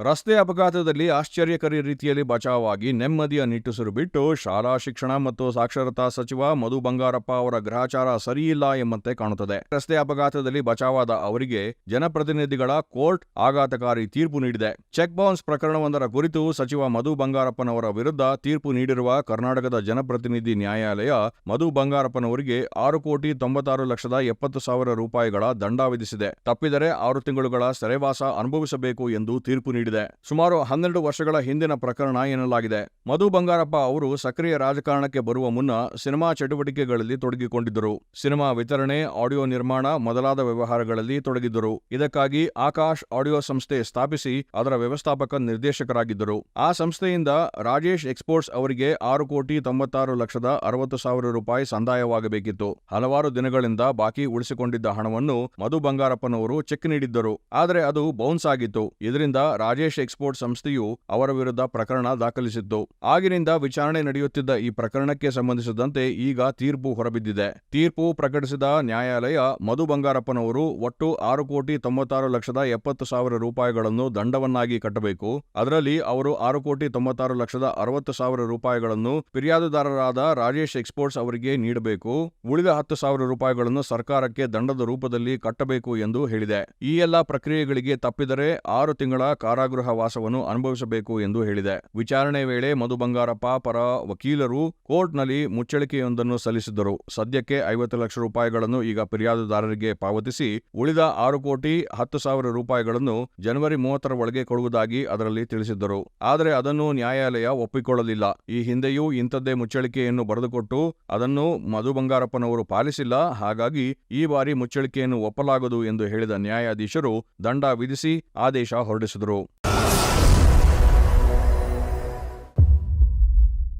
ರಸ್ತೆ ಅಪಘಾತದಲ್ಲಿ ಆಶ್ಚರ್ಯಕರಿ ರೀತಿಯಲ್ಲಿ ಬಚಾವಾಗಿ ನೆಮ್ಮದಿಯ ನಿಟ್ಟುಸಿರು ಬಿಟ್ಟು ಶಾಲಾ ಶಿಕ್ಷಣ ಮತ್ತು ಸಾಕ್ಷರತಾ ಸಚಿವ ಮಧು ಬಂಗಾರಪ್ಪ ಅವರ ಗ್ರಹಚಾರ ಸರಿಯಿಲ್ಲ ಎಂಬಂತೆ ಕಾಣುತ್ತದೆ. ರಸ್ತೆ ಅಪಘಾತದಲ್ಲಿ ಬಚಾವಾದ ಅವರಿಗೆ ಜನಪ್ರತಿನಿಧಿಗಳ ಕೋರ್ಟ್ ಆಘಾತಕಾರಿ ತೀರ್ಪು ನೀಡಿದೆ. ಚೆಕ್ ಬೌನ್ಸ್ ಪ್ರಕರಣವೊಂದರ ಕುರಿತು ಸಚಿವ ಮಧು ಬಂಗಾರಪ್ಪನವರ ವಿರುದ್ಧ ತೀರ್ಪು ನೀಡಿರುವ ಕರ್ನಾಟಕದ ಜನಪ್ರತಿನಿಧಿ ನ್ಯಾಯಾಲಯ ಮಧು ಬಂಗಾರಪ್ಪನವರಿಗೆ ಆರು ಕೋಟಿ ತೊಂಬತ್ತಾರು ಲಕ್ಷದ ಎಪ್ಪತ್ತು ಸಾವಿರ ರೂಪಾಯಿಗಳ ದಂಡ ವಿಧಿಸಿದೆ. ತಪ್ಪಿದರೆ ಆರು ತಿಂಗಳುಗಳ ಸೆರೆವಾಸ ಅನುಭವಿಸಬೇಕು ಎಂದು ತೀರ್ಪು ನೀಡಿದೆ. ಸುಮಾರು ಹನ್ನೆರಡು ವರ್ಷಗಳ ಹಿಂದಿನ ಪ್ರಕರಣ ಎನ್ನಲಾಗಿದೆ. ಮಧು ಬಂಗಾರಪ್ಪ ಅವರು ಸಕ್ರಿಯ ರಾಜಕಾರಣಕ್ಕೆ ಬರುವ ಮುನ್ನ ಸಿನಿಮಾ ಚಟುವಟಿಕೆಗಳಲ್ಲಿ ತೊಡಗಿಕೊಂಡಿದ್ದರು. ಸಿನಿಮಾ ವಿತರಣೆ, ಆಡಿಯೋ ನಿರ್ಮಾಣ ಮೊದಲಾದ ವ್ಯವಹಾರಗಳಲ್ಲಿ ತೊಡಗಿದ್ದರು. ಇದಕ್ಕಾಗಿ ಆಕಾಶ್ ಆಡಿಯೋ ಸಂಸ್ಥೆ ಸ್ಥಾಪಿಸಿ ಅದರ ವ್ಯವಸ್ಥಾಪಕ ನಿರ್ದೇಶಕರಾಗಿದ್ದರು. ಆ ಸಂಸ್ಥೆಯಿಂದ ರಾಜೇಶ್ ಎಕ್ಸ್ಪೋರ್ಟ್ಸ್ ಅವರಿಗೆ ಆರು ಕೋಟಿ ತೊಂಬತ್ತಾರು ಲಕ್ಷದ ಅರವತ್ತು ಸಾವಿರ ರೂಪಾಯಿ ಸಂದಾಯವಾಗಬೇಕಿತ್ತು. ಹಲವಾರು ದಿನಗಳಿಂದ ಬಾಕಿ ಉಳಿಸಿಕೊಂಡಿದ್ದ ಹಣವನ್ನು ಮಧು ಬಂಗಾರಪ್ಪನವರು ಚೆಕ್ ನೀಡಿದ್ದರು. ಆದರೆ ಅದು ಬೌನ್ಸ್ ಆಗಿತ್ತು. ಇದರಿಂದ ಎಕ್ಸ್ಪೋರ್ಟ್ ಸಂಸ್ಥೆಯು ಅವರ ವಿರುದ್ಧ ಪ್ರಕರಣ ದಾಖಲಿಸಿತ್ತು. ಆಗಿನಿಂದ ವಿಚಾರಣೆ ನಡೆಯುತ್ತಿದ್ದ ಈ ಪ್ರಕರಣಕ್ಕೆ ಸಂಬಂಧಿಸಿದಂತೆ ಈಗ ತೀರ್ಪು ಹೊರಬಿದ್ದಿದೆ. ತೀರ್ಪು ಪ್ರಕಟಿಸಿದ ನ್ಯಾಯಾಲಯ ಮಧು ಬಂಗಾರಪ್ಪನವರು ಒಟ್ಟು ಆರು ಕೋಟಿ ತೊಂಬತ್ತಾರು ಲಕ್ಷದ ಎಪ್ಪತ್ತು ಸಾವಿರ ರೂಪಾಯಿಗಳನ್ನು ದಂಡವನ್ನಾಗಿ ಕಟ್ಟಬೇಕು. ಅದರಲ್ಲಿ ಅವರು ಆರು ಕೋಟಿ ತೊಂಬತ್ತಾರು ಲಕ್ಷದ ಅರವತ್ತು ಸಾವಿರ ರೂಪಾಯಿಗಳನ್ನು ಫಿರ್ಯಾದುದಾರರಾದ ರಾಜೇಶ್ ಎಕ್ಸ್ಪೋರ್ಟ್ಸ್ ಅವರಿಗೆ ನೀಡಬೇಕು. ಉಳಿದ ಹತ್ತು ಸಾವಿರ ರೂಪಾಯಿಗಳನ್ನು ಸರ್ಕಾರಕ್ಕೆ ದಂಡದ ರೂಪದಲ್ಲಿ ಕಟ್ಟಬೇಕು ಎಂದು ಹೇಳಿದೆ. ಈ ಎಲ್ಲಾ ಪ್ರಕ್ರಿಯೆಗಳಿಗೆ ತಪ್ಪಿದರೆ ಆರು ತಿಂಗಳ ಕಾರಾಗೃಹ ವಾಸವನ್ನು ಅನುಭವಿಸಬೇಕು ಎಂದು ಹೇಳಿದೆ. ವಿಚಾರಣೆ ವೇಳೆ ಮಧು ಬಂಗಾರಪ್ಪ ಪರ ವಕೀಲರು ಕೋರ್ಟ್ನಲ್ಲಿ ಮುಚ್ಚಳಿಕೆಯೊಂದನ್ನು ಸಲ್ಲಿಸಿದ್ದರು. ಸದ್ಯಕ್ಕೆ ಐವತ್ತು ಲಕ್ಷ ರೂಪಾಯಿಗಳನ್ನು ಈಗ ಫಿರ್ಯಾದುದಾರರಿಗೆ ಪಾವತಿಸಿ, ಉಳಿದ ಆರು ಕೋಟಿ ಹತ್ತು ಸಾವಿರ ರೂಪಾಯಿಗಳನ್ನು ಜನವರಿ ಮೂವತ್ತರ ಒಳಗೆ ಕೊಡುವುದಾಗಿ ಅದರಲ್ಲಿ ತಿಳಿಸಿದ್ದರು. ಆದರೆ ಅದನ್ನು ನ್ಯಾಯಾಲಯ ಒಪ್ಪಿಕೊಳ್ಳಲಿಲ್ಲ. ಈ ಹಿಂದೆಯೂ ಇಂಥದ್ದೇ ಮುಚ್ಚಳಿಕೆಯನ್ನು ಬರೆದುಕೊಟ್ಟು, ಅದನ್ನು ಮಧು ಬಂಗಾರಪ್ಪನವರು ಪಾಲಿಸಿಲ್ಲ. ಹಾಗಾಗಿ ಈ ಬಾರಿ ಮುಚ್ಚಳಿಕೆಯನ್ನು ಒಪ್ಪಲಾಗದು ಎಂದು ಹೇಳಿದ ನ್ಯಾಯಾಧೀಶರು, ದಂಡ ವಿಧಿಸಿ ಆದೇಶ ಹೊರಡಿಸಿದರು.